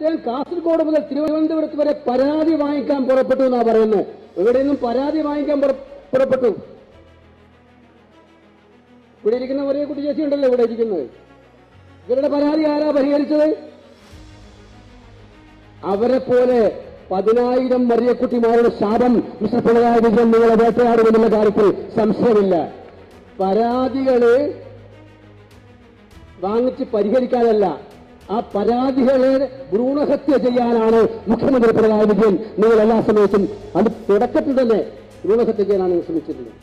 അദ്ദേഹം കാസർഗോഡ് മുതൽ തിരുവനന്തപുരത്ത് വരെ പരാതി വാങ്ങിക്കാൻ പുറപ്പെട്ടു എന്നാ പറയുന്നു. ഇവിടെ നിന്നും പരാതി വാങ്ങിക്കാൻ പുറ- പുറപ്പെട്ടു. ഇവിടെ ഇരിക്കുന്ന ഒരേ കുട്ടി ചേച്ചി ഉണ്ടല്ലോ ഇവിടെ ഇരിക്കുന്നത്. ഇവരുടെ പരാതി ആരാ പരിഹരിച്ചത്? അവരെ പോലെ പതിനായിരം മറിയക്കുട്ടിമാരുടെ ശാപം മിസ്റ്റർ പിണറായി വിജയൻ നിങ്ങളെ വേട്ടയാടുമെന്നുള്ള കാര്യത്തിൽ സംശയമില്ല. പരാതികൾ വാങ്ങിച്ച് പരിഹരിക്കാനല്ല. ആ പരാതികളെ ഭ്രൂണഹത്യ ചെയ്യാനാണ് മുഖ്യമന്ത്രി പിണറായി വിജയൻ നിങ്ങൾ എല്ലാ സമയത്തും അത് തുടക്കത്തിൽ തന്നെ ഭ്രൂണഹത്യ ചെയ്യാനാണ് ശ്രമിച്ചിട്ടുള്ളത്.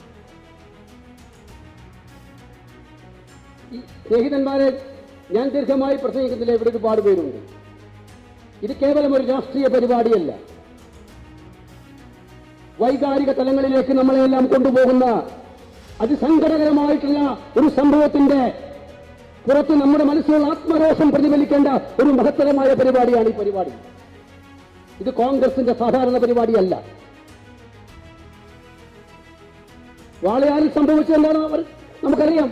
സ്നേഹിതന്മാരെ ഞാൻ ദീർഘമായി പ്രസംഗിക്കുന്നില്ല ഇവിടെ ഒരുപാട് പേരുണ്ട്. ഇത് കേവലം ഒരു രാഷ്ട്രീയ പരിപാടിയല്ല. വൈകാരിക തലങ്ങളിലേക്ക് നമ്മളെല്ലാം കൊണ്ടുപോകുന്ന അതിസങ്കടകരമായിട്ടുള്ള ഒരു സംഭവത്തിന്റെ പുറത്ത് നമ്മുടെ മനസ്സിലുള്ള ആത്മരോഷം പ്രതിഫലിക്കേണ്ട ഒരു മഹത്തരമായ പരിപാടിയാണ് ഈ പരിപാടി. ഇത് കോൺഗ്രസിന്റെ സാധാരണ പരിപാടിയല്ല. വാളയാറിൽ സംഭവിച്ചതെന്താണ് അവർ നമുക്കറിയാം.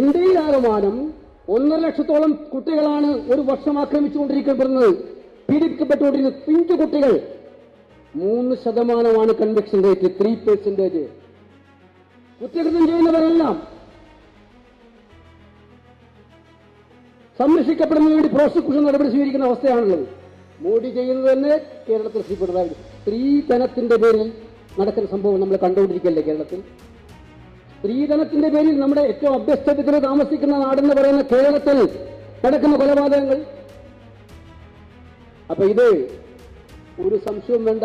ഇന്ത്യയിലാകമാനം ഒന്നര ലക്ഷത്തോളം കുട്ടികളാണ് ഒരു വർഷം ആക്രമിച്ചുകൊണ്ടിരിക്കപ്പെടുന്നത്. പീഡിപ്പിക്കപ്പെട്ടുകൊണ്ടിരുന്ന പിഞ്ചു കുട്ടികൾ മൂന്ന് ശതമാനമാണ് കൺവെക്ഷൻ റേറ്റ് ത്രീ പെർസെന്റേജ് കുറ്റകൃത്യം ചെയ്യുന്നവരെല്ലാം സംരക്ഷിക്കപ്പെടുന്നതിന് വേണ്ടി പ്രോസിക്യൂഷൻ നടപടി സ്വീകരിക്കുന്ന അവസ്ഥയാണുള്ളത് മോഡി ചെയ്യുന്നത് തന്നെ കേരളത്തിൽ ശ്രീ സ്ത്രീധനത്തിന്റെ പേരിൽ നടക്കുന്ന സംഭവം നമ്മൾ കണ്ടുകൊണ്ടിരിക്കുകയല്ലേ കേരളത്തിൽ? സ്ത്രീധനത്തിന്റെ പേരിൽ നമ്മുടെ ഏറ്റവും അഭ്യസ്തത്തിൽ താമസിക്കുന്ന നാടെന്ന് പറയുന്ന കേരളത്തിൽ നടക്കുന്ന കൊലപാതകങ്ങൾ. അപ്പൊ ഇത് ഒരു സംശയവും വേണ്ട.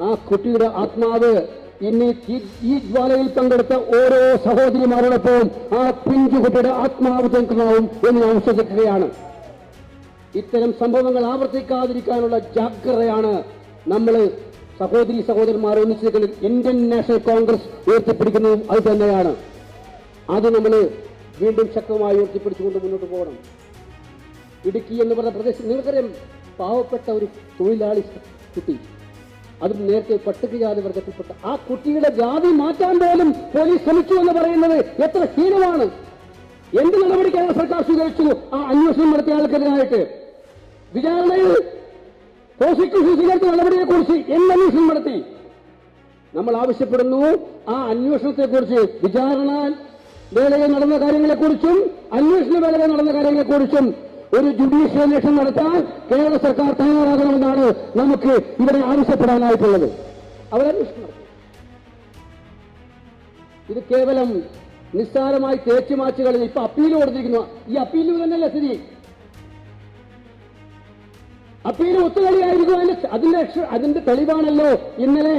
ആ കുട്ടിയുടെ ആത്മാവ് ഇനി ഈ- ഈ ജ്വാലയിൽ പങ്കെടുത്ത ഓരോ സഹോദരിമാരോടൊപ്പവും ആ പിഞ്ചുകുട്ടിയുടെ ആത്മാവ് തീർക്കുന്നതാവും എന്ന് ഞാൻ വിശ്വസിക്കുകയാണ്. ഇത്തരം സംഭവങ്ങൾ ആവർത്തിക്കാതിരിക്കാനുള്ള ജാഗ്രതയാണ് നമ്മൾ സഹോദരി സഹോദരന്മാർ ഒന്നിച്ചിരിക്കുന്നത് ഇന്ത്യൻ നാഷണൽ കോൺഗ്രസ് ഉയർത്തിപ്പിടിക്കുന്നതും അത് തന്നെയാണ്. അത് നമ്മൾ വീണ്ടും ശക്തമായി ഉയർത്തിപ്പിടിച്ചുകൊണ്ട് മുന്നോട്ട് പോകണം. ഇടുക്കി എന്ന് പറഞ്ഞ പ്രദേശം നിങ്ങൾക്കറിയാം പാവപ്പെട്ട ഒരു തൊഴിലാളി കുട്ടി. അതും നേരത്തെ പട്ടികജാതി വർഗത്തിൽപ്പെട്ട ആ കുട്ടിയുടെ ജാതി മാറ്റാൻ പോലും പോലീസ് ശ്രമിച്ചു എന്ന് പറയുന്നത് എത്ര ഹീനമാണ്. എന്ത് നടപടി കേരള സർക്കാർ സ്വീകരിച്ചു? ആ അന്വേഷണം നടത്തിയ ആൾക്കെതിരായിട്ട്. വിചാരണയിൽ പ്രോസിക്യൂഷൻ സ്വീകരിച്ച നടപടിയെ കുറിച്ച് എന്ത് അന്വേഷണം നടത്തി. നമ്മൾ ആവശ്യപ്പെടുന്നു ആ അന്വേഷണത്തെക്കുറിച്ച് വിചാരണ വേളയിൽ നടന്ന കാര്യങ്ങളെക്കുറിച്ചും അന്വേഷണ വേളയിൽ നടന്ന കാര്യങ്ങളെക്കുറിച്ചും ഒരു ജുഡീഷ്യൽ ഇലക്ഷൻ നടത്താൻ കേരള സർക്കാർ തയ്യാറാകണമെന്നാണ് നമുക്ക് ഇവിടെ ആവശ്യപ്പെടാനായിട്ടുള്ളത്. അവരന്വേഷണം ഇത് കേവലം നിസ്സാരമായി തേച്ചു മാച്ചുകളിൽ ഇപ്പൊ അപ്പീൽ കൊടുത്തിരിക്കുന്നു. ഈ അപ്പീലിൽ തന്നെയല്ല സ്ഥിതി? അപ്പീൽ ഒത്തുകളിയായിരിക്കും അതിന്റെ അതിന്റെ അതിന്റെ തെളിവാണല്ലോ ഇന്നലെ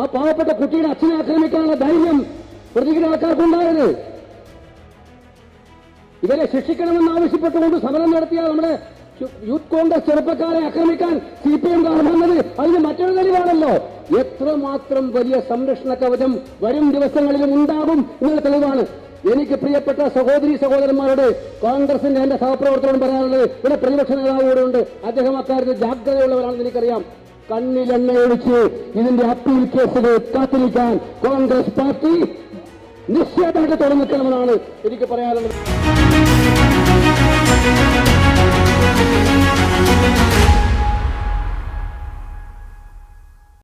ആ പാവപ്പെട്ട കുട്ടിയുടെ അച്ഛനെ ആക്രമിക്കാനുള്ള ധൈര്യം പ്രതികളുടെ ആൾക്കാർക്കുണ്ടായത്. ഇവരെ ശിക്ഷിക്കണമെന്ന് ആവശ്യപ്പെട്ടുകൊണ്ട് സമരം നടത്തിയ നമ്മുടെ യൂത്ത് കോൺഗ്രസ് ചെറുപ്പക്കാരെ ആക്രമിക്കാൻ സി പി എം കാണുന്നത് അതിന് മറ്റൊരു തെളിവാണല്ലോ. എത്രമാത്രം വലിയ സംരക്ഷണ കവചം വരും ദിവസങ്ങളിലും ഉണ്ടാകും എന്നുള്ള തെളിവാണ്. എനിക്ക് പ്രിയപ്പെട്ട സഹോദരി സഹോദരന്മാരോട് കോൺഗ്രസിന്റെ എന്റെ സഹപ്രവർത്തകരോട് പറയാനുള്ളത് ഇവിടെ പ്രതിപക്ഷ നേതാവോടുണ്ട്. അദ്ദേഹം അക്കാര്യത്തിൽ ജാഗ്രതയുള്ളവരാണെന്ന് എനിക്കറിയാം. കണ്ണിലെണ്ണയൊഴിച്ച് ഇതിന്റെ അപ്പീൽ കേസുകൾ കാത്തിരിക്കാൻ കോൺഗ്രസ് പാർട്ടി നിശ്ചയമായിട്ട് തുറന്നിക്കണമെന്നാണ് എനിക്ക് പറയാനുള്ളത്.